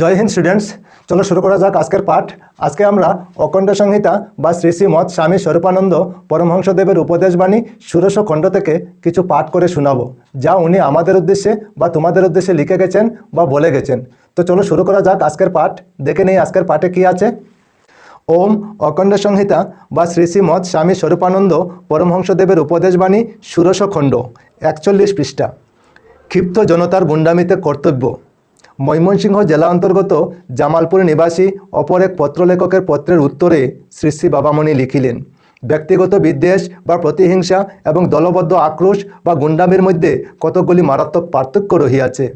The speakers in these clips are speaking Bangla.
জয় হিন্দ স্টুডেন্টস চলো শুরু করা যাক আজকের পাঠ। আজকে আমরা অখণ্ড সংহিতা বা শ্রী শ্রী মৎ স্বামী স্বরূপানন্দ পরমহংসদেবের উপদেশবাণী ষোড়শ খণ্ড থেকে কিছু পাঠ করে শোনাবো, যা উনি আমাদের উদ্দেশ্যে বা তোমাদের উদ্দেশ্যে লিখে গেছেন বা বলে গেছেন। তো চলো শুরু করা যাক আজকের পাঠ। দেখে নেই আজকের পাঠে কি আছে। ওম অখণ্ড সংহিতা বা শ্রী শ্রী মৎ স্বামী স্বরূপানন্দ পরমহংসদেবের উপদেশবাণী ষোড়শ খণ্ড, একচল্লিশ পৃষ্ঠা। ক্ষিপ্ত জনতার গুন্ডামিতে কর্তব্য। ময়মনসিংহ জেলা অন্তর্গত জামালপুর নিবাসী অপর এক পত্রলেখকের পত্রের উত্তরে শ্রী শ্রী বাবামণি লিখিলেন, ব্যক্তিগত বিদ্বেষ বা প্রতিহিংসা এবং দলবদ্ধ আক্রোশ বা গুন্ডামির মধ্যে কতকগুলি মারাত্মক পার্থক্য রহিয়াছে।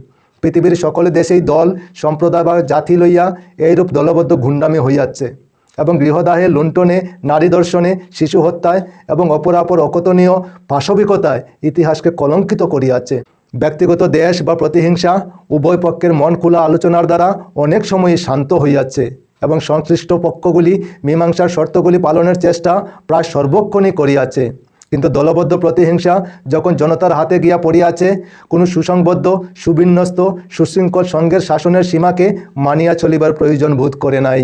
পৃথিবীর সকল দেশেই দল, সম্প্রদায় বা জাতি লইয়া এইরূপ দলবদ্ধ গুন্ডামি হইয়াছে এবং গৃহদাহে লুণ্ঠনে, নারী দর্শনে, শিশু হত্যায় এবং অপরাপর অকথনীয়, পাশবিকতায় ইতিহাসকে কলঙ্কিত করিয়াছে। ব্যক্তিগত দেশ বা প্রতিহিংসা উভয় পক্ষের মন খোলা আলোচনার দ্বারা অনেক সময়ই শান্ত হইয়াছে এবং সংশ্লিষ্ট পক্ষগুলি মীমাংসার শর্তগুলি পালনের চেষ্টা প্রায় সর্বক্ষণই করিয়াছে। কিন্তু দলবদ্ধ প্রতিহিংসা যখন জনতার হাতে গিয়া পড়িয়াছে, কোনো সুসংবদ্ধ, সুবিন্যস্ত, সুশৃঙ্খল সঙ্গের শাসনের সীমাকে মানিয়া চলিবার প্রয়োজন বোধ করে নাই।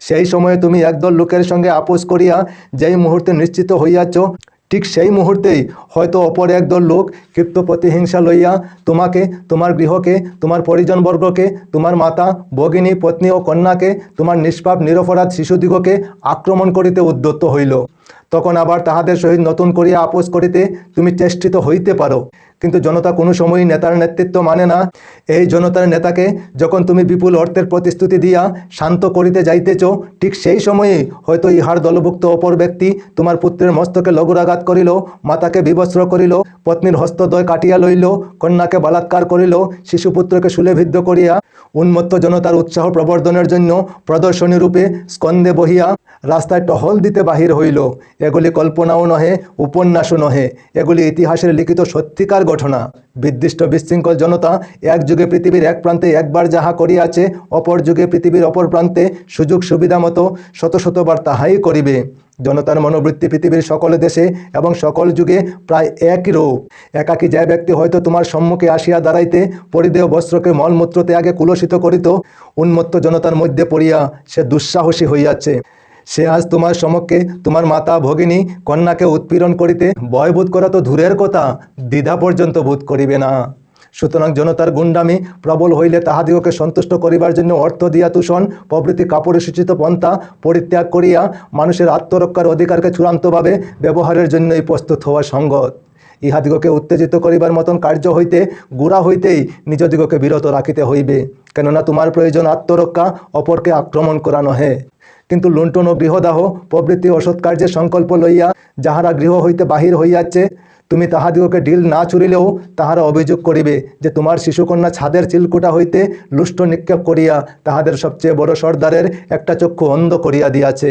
সেই সময়ে তুমি একদল লোকের সঙ্গে আপোষ করিয়া যেই মুহূর্তে নিশ্চিত হইয়াছ ঠিক সেই মুহূর্তেই হয়তো অপর একদল লোক ক্ষিপ্ত প্রতিহিংসা লইয়া তোমাকে, তোমার গৃহকে, তোমার পরিজনবর্গকে, তোমার মাতা, ভগিনী, পত্নী ও কন্যাকে, তোমার নিষ্পাপ, নিরপরাধ শিশুদিগকে আক্রমণ করিতে উদ্যত হইল। তখন আবার তাহাদের সহিত নতুন করিয়া আপোষ করিতে তুমি চেষ্টিত হইতে পারো। কিন্তু জনতা কোনো সময়ই নেতার নেতৃত্ব মানে না। এই জনতার নেতাকে যখন তুমি বিপুল অর্থের প্রতিশ্রুতি দিয়া শান্ত করিতে যাইতেছ, ঠিক সেই সময়ে হয়তো ইহার দলভুক্ত অপর ব্যক্তি তোমার পুত্রের মস্তকে লঘুরাঘাত করিল, মাতাকে বিবস্ত্র করিল, পত্নীর হস্তদ্বয় কাটিয়া লইল, কন্যাকে বলাৎকার করিল, শিশুপুত্রকে শুলেভিদ্ধ করিয়া উন্মত্ত জনতার উৎসাহ প্রবর্ধনের জন্য প্রদর্শনী রূপে স্কন্দে বহিয়া রাস্তায় টহল দিতে বাহির হইল। এগুলি কল্পনাও নহে, উপন্যাসও নহে। এগুলি ইতিহাসের লিখিত সত্যিকার ঘটনা। বিদ্দিষ্ট বিশৃঙ্খল জনতা এক যুগে পৃথিবীর এক প্রান্তে একবার যাহা করিয়াছে, অপর যুগে পৃথিবীর অপর প্রান্তে সুযোগ সুবিধা মতো শত শতবার তাহাই করিবে। জনতার মনোবৃত্তি পৃথিবীর সকল দেশে এবং সকল যুগে প্রায় একই রূপ। একাকী যে ব্যক্তি হয়তো তোমার সম্মুখে আসিয়া দাঁড়াইতে, পরিদেহ বস্ত্রকে মলমূত্র ত্যাগে কুলসিত করিত, উন্মত্ত জনতার মধ্যে পড়িয়া সে দুঃসাহসী হইয়াছে। সে আজ তোমার সমক্ষে তোমার মাতা ভগিনী কন্যাকে উৎপীড়ন করিতে ভয়বোধ করা তো দূরের কথা, দ্বিধা পর্যন্ত বোধ করিবে না। সুতরাং জনতার গুন্ডামি প্রবল হইলে তাহাদিগকে সন্তুষ্ট করিবার জন্য অর্থ দিয়া তুষণ, প্রভৃতি কাপড়ে সূচিত পন্থা পরিত্যাগ করিয়া মানুষের আত্মরক্ষার অধিকারকে চূড়ান্তভাবে ব্যবহারের জন্যই প্রস্তুত হওয়া সঙ্গত ইহাদিগকে উত্তেজিত করিবার মতন কার্য হইতে, গুড়া হইতেই নিজদিগকে বিরত রাখিতে হইবে, কেননা তোমার প্রয়োজন আত্মরক্ষা, অপরকে আক্রমণ করা নহে। কিন্তু লুণ্ঠন ও গৃহদাহ, প্রভৃতি অসৎ কার্যের সংকল্প লইয়া যাহারা গৃহ হইতে বাহির হইয়াছে, তুমি তাহাদিগকে ঢিল না ছুড়িলেও তাহারা অভিযোগ করিবে যে তোমার শিশুকন্যা ছাদের চিলকুটা হইতে লুষ্ট নিক্ষেপ করিয়া তাহাদের সবচেয়ে বড় সর্দারের একটা চক্ষু অন্ধ করিয়া দিয়াছে।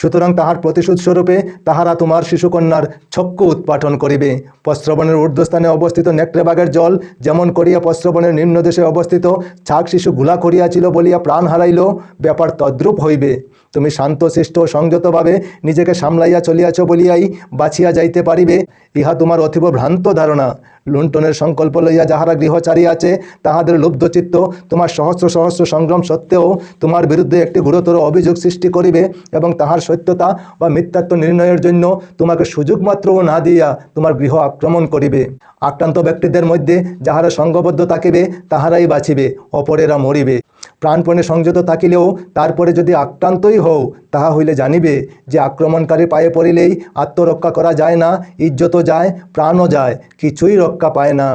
সুতরাং তাহার প্রতিশোধ স্বরূপে তাহারা তোমার শিশুকন্যার ছক্ক উৎপাটন করিবে। প্রস্রবণের ঊর্ধ্বস্থানে অবস্থিত নেকড়েবাগের জল যেমন করিয়া প্রস্রবণের নিম্নদেশে অবস্থিত, ছাগ শিশু গুলা করিয়াছিল বলিয়া প্রাণ হারাইল, ব্যাপার তদ্রূপ হইবে। তুমি শান্ত, শিষ্ট ও সংযতভাবে নিজেকে সামলাইয়া চলিয়াছ বলিয়াই বাঁচিয়া যাইতে পারিবে, ইহা তোমার অতীব ভ্রান্ত ধারণা। লুণ্ঠনের সংকল্প লইয়া যাহারা গৃহচারী আছে, তাহাদের লুব্ধচিত্ত তোমার সহস্র সহস্র সংগ্রাম সত্ত্বেও তোমার বিরুদ্ধে একটি গুরুতর অভিযোগ সৃষ্টি করিবে এবং তাহার সত্যতা বা মিথ্যাত্ব নির্ণয়ের জন্য তোমাকে সুযোগ মাত্রও না দিয়া তোমার গৃহ আক্রমণ করিবে। আক্রান্ত ব্যক্তিদের মধ্যে যাহারা সংঘবদ্ধ থাকিবে, তাহারাই বাঁচিবে, অপরেরা মরিবে। প্রাণপণে সংযত থাকিলেও তারপরে যদি আক্রান্তই হও, তাহা হইলে জানিবে যে আক্রমণকারী পায়ে পড়িলেই আত্মরক্ষা করা যায় না, ইজ্জতও যায়, প্রাণও যায়, কিছুই রক্ষা পায় না।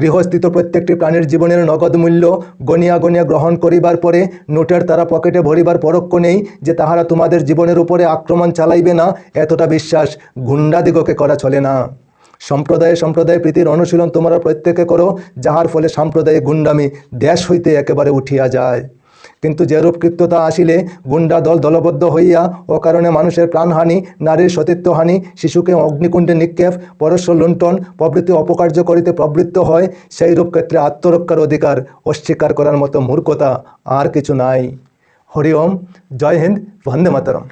গৃহস্থিত প্রত্যেকটি প্রাণীর জীবনের নগদ মূল্য গনিয়া গনিয়া গ্রহণ করিবার পরে নোটের তারা পকেটে ভরিবার পরোক্ষ নেই যে তাহারা তোমাদের জীবনের উপরে আক্রমণ চালাইবে না, এতটা বিশ্বাস গুন্ডাদিগকে করা চলে না। সম্প্রদায়ে, সম্প্রদায় প্রীতির অনুশীলন তোমরা প্রত্যেকে করো, যাহার ফলে সাম্প্রদায়িক গুন্ডামি দেশ হইতে একেবারে উঠিয়া যায়। কিন্তু যেরূপ কৃত্যতা আসিলে, গুন্ডা দল দলবদ্ধ হইয়া, ও কারণে মানুষের প্রাণহানি, নারীর সতীত্বহানি, শিশুকে অগ্নিকুণ্ডে নিক্ষেপ পরস্য লুণ্ঠন, প্রভৃতি অপকার্য করিতে প্রবৃত্ত হয় সেই রূপ ক্ষেত্রে আত্মরক্ষার অধিকার অস্বীকার করার মতো মূর্খতা আর কিছু নাই। হরিওম জয় হিন্দ, বন্দে মাতরম।